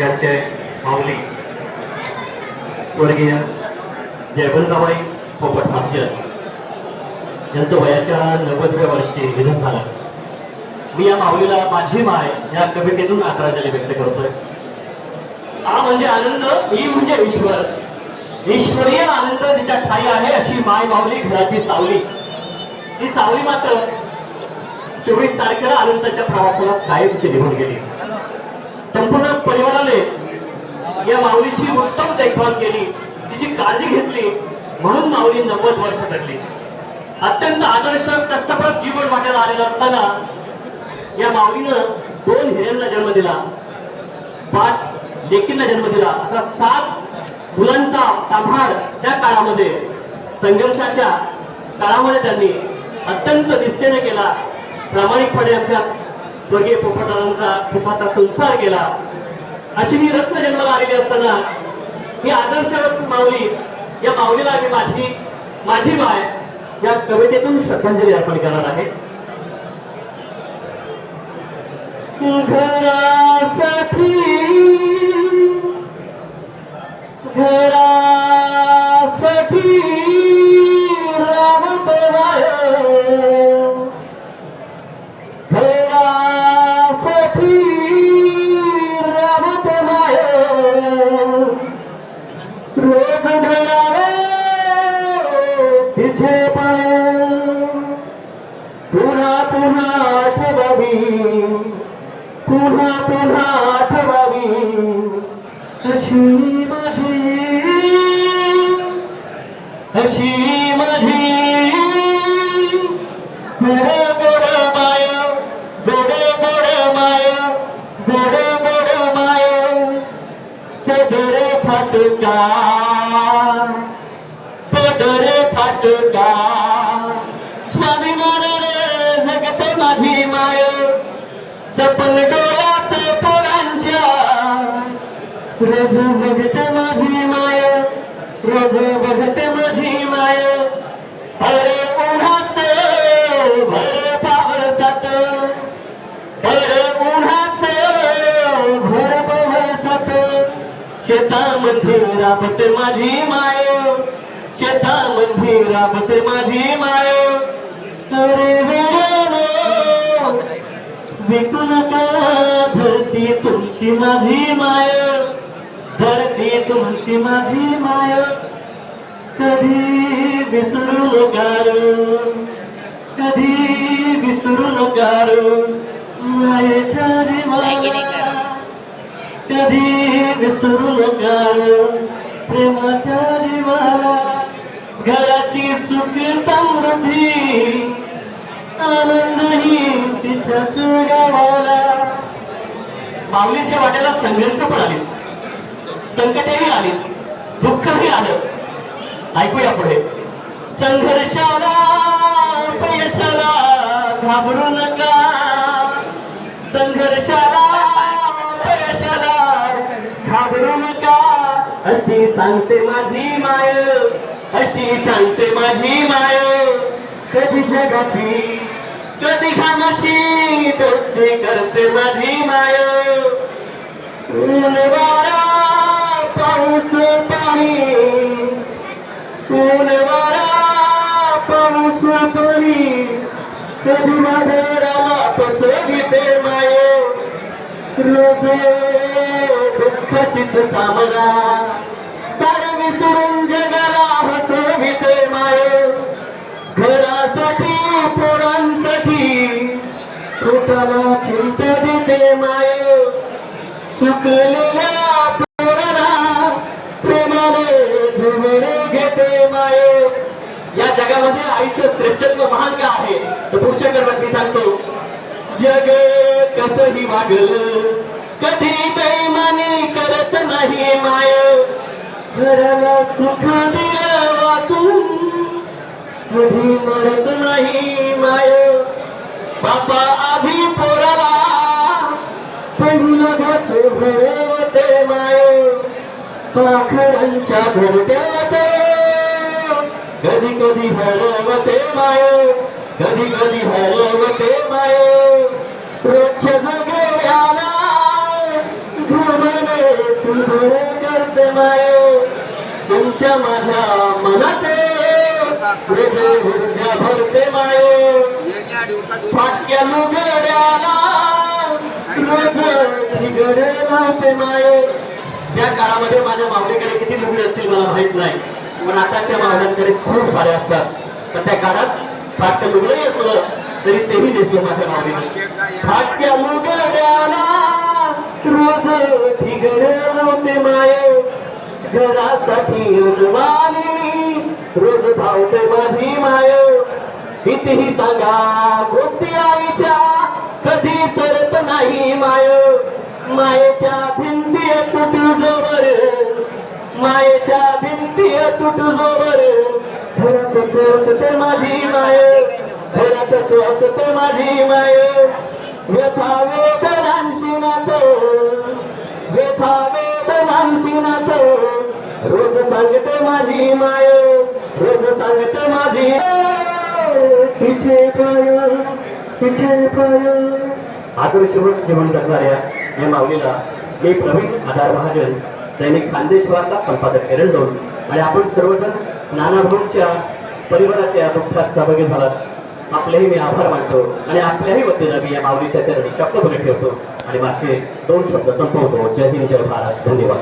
यांचे माऊली स्वर्गीय जयवंताबाई पोपट हापशर यांचं वयाच्या नव्वदव्या वर्षी निधन झालं. मी या माऊलीला माझी माय या कवितेतून आदरांजली व्यक्त करतोय. हा म्हणजे आनंद मी म्हणजे ईश्वर. ईश्वरीय आनंद तिच्या ठाई आहे अशी माय माऊली घराची सावली. ही सावली मात्र चोवीस तारखेला आनंदाच्या प्रवासाला कायमची निघून गेली. परिवाराने या माऊलीची उत्तम देखभाल केली तिची काळजी घेतली म्हणून माऊली नव्वद वर्ष जगली. अत्यंत आदर्श कष्टप्रद जीवन वाटायला आलेलं असताना या माऊलीनं दोन हिऱ्यांना जन्म दिला पाच लेकींना जन्म दिला. असा सात मुलांचा सांभाळ त्या काळामध्ये संघर्षाच्या काळामध्ये त्यांनी अत्यंत निष्ठेने केला. प्रामाणिकपणे आमच्या स्वर्गीय पोपटारांचा सुखाचा संसार केला. अशी मी रत्न जन्माला आलेली असताना ही आदर्श माऊली या माऊलीला मी माझी माझी माय या कवितेतून श्रद्धांजली अर्पण करणार आहे. घरासाठी पुन्हा पुन्हा आठवावी पुन्हा पुन्हा आठवावी अशी माझी अशी माझी गोड गोड माय गोड गोड माय गोड गोड माय पदर फाटका पदर फाटका रोज बघते माझी माय रोज बघते माझी माय. अरे उन्हात भर पावसात अरे उन्हात भर पावसात. शेतामध्ये राबते माझी माय शेतामध्ये राबते माझी माय. अरे वेळेनो विकू नका धरती तुमची माझी माय. धरती तुमची माझी माय. कधी विसरू नका रे, कधी विसरू नका रे, मायेच्या जीवाला. कधी विसरू नका रे, प्रेमाच्या जीवाला. घराची सुख समृद्धी. आनंदही तिच्याच गावाला. माऊलीच्या वाट्याला संघर्ष पण आले. संकटही आली दुःखही आलं. ऐकूया पुढे. संघर्षाला अपयशाला घाबरू नका. संघर्षाला अपयशाला घाबरू नका. अशी सांगते माझी माय अशी सांगते माझी माय. कधी जगाशी कधी घामाशी दोस्ती करते माझी माय. ऊन वारा कधी माझ्याला पचविते माये? रोज दुःखाशीच सामना. सार विसरून जगाला हसविते माये. घरासाठी पोरांसाठी पोटाला चिंता देते माये. चुकलेल्या पोराला प्रेमाने जुळवून घेते माये. या जगामध्ये आईचं श्रेष्ठत्व महान का आहे? तर पुढच्या कर्मात मी सांगतो जग कसही वागल कधी बेमानी करत नाही माय. घराला सुख दिलं वाचून कधी मरत नाही माय. बापा आधी पोराला पहिलं घास भरवते माय. पाखरांच्या भरत्यात कधी कधी हरवते माय कधी कधी हरवते माय. रोजच्या जगण्याला घुमने करते माये. तुमच्या माझ्या मनात ऊर्जा भरते माये. फाटक्या लुगड्याला रोज ठिगडे लावते माये. त्या काळामध्ये माझ्या मावळीकडे किती लुगडे असतील मला माहीत नाही. पण आता त्या मावळ्यांकडे खूप सारे असतात. तर त्या काळात फाटक्या लुगडे असलं तरी तेही दिसलं माझ्या मावळीने फाटक्या लुगड्याला रोज ठिगडे लावते घरासाठी उजवानी रोज धावते माझी माय. कितीही सांगा गोष्टी आईच्या कधी सरत नाही माय. मायेच्या भिंती तुटू मायेच्या भिंती तुटू जोवर. घरातच असते माझी माय. घरातच असते माझी माय. व्यथा वेदनांशी नातं. व्यथा वेदनांशी नातं. रोज सांगते माझी माय. रोज सांगते माझी तिचे पाय तिचे पाय. असं शेवट जीवन जगणाऱ्या या माऊलीला मी प्रवीण आधार महाजन दैनिक खानदेशवारला संपादक एरंडोल आणि आपण सर्वजण नानाभाऊंच्या परिवाराच्या या दुःखात सहभागी झालात. आपलेही मी आभार मानतो आणि आपल्याही वतीनं मी या माऊलीच्या चरणी शब्द बोलत ठेवतो. आणि माझे दोन शब्द संपवतो. जय हिंद जय भारत. धन्यवाद.